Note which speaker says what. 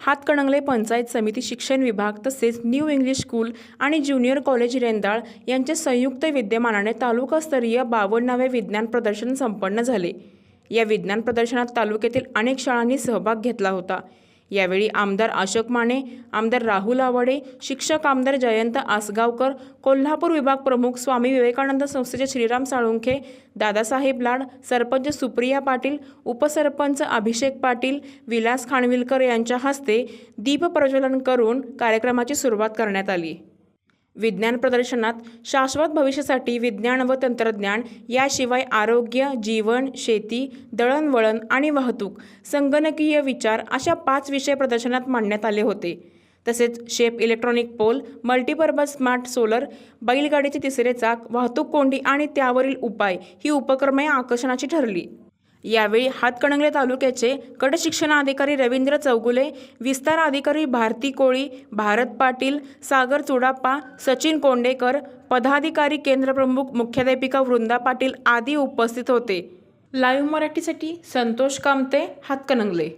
Speaker 1: हातकणंगले पंचायत समिती शिक्षण विभाग तसेच न्यू इंग्लिश स्कूल आणि ज्युनियर कॉलेज रेंदाळ यांच्या संयुक्त विद्यमानाने तालुकास्तरीय बावन्नावे विज्ञान प्रदर्शन संपन्न झाले. या विज्ञान प्रदर्शनात तालुक्यातील अनेक शाळांनी सहभाग घेतला होता. यावेळी आमदार अशोक माने आमदार राहुल आवडे शिक्षक आमदार जयंत आसगावकर कोल्हापूर विभाग प्रमुख स्वामी विवेकानंद संस्थेचे श्रीराम साळुंखे दादासाहेब लाड सरपंच सुप्रिया पाटील उपसरपंच अभिषेक पाटील विलास खानविलकर यांच्या हस्ते दीपप्रज्वलन करून कार्यक्रमाची सुरुवात करण्यात आली. विज्ञान प्रदर्शनात शाश्वत भविष्यासाठी विज्ञान व तंत्रज्ञान याशिवाय आरोग्य जीवन शेती दळणवळण आणि वाहतूक संगणकीय विचार अशा पाच विषय प्रदर्शनात मांडण्यात आले होते. तसेच shape electronic pole multipurpose smart solar बैलगाडीचे तिसरे चाक वाहतूक कोंडी आणि त्यावरील उपाय ही उपक्रमे आकर्षणाची ठरली. यावेळी हातकणंगले तालुक्याचे गट शिक्षणाधिकारी रवींद्र चौगुले विस्तार अधिकारी भारती कोळी भारत पाटील सागर चुडाप्पा सचिन कोंडेकर पदाधिकारी केंद्रप्रमुख मुख्याध्यापिका वृंदा पाटील आदी उपस्थित होते. लाईव्ह मराठीसाठी संतोष कामते हातकणंगले.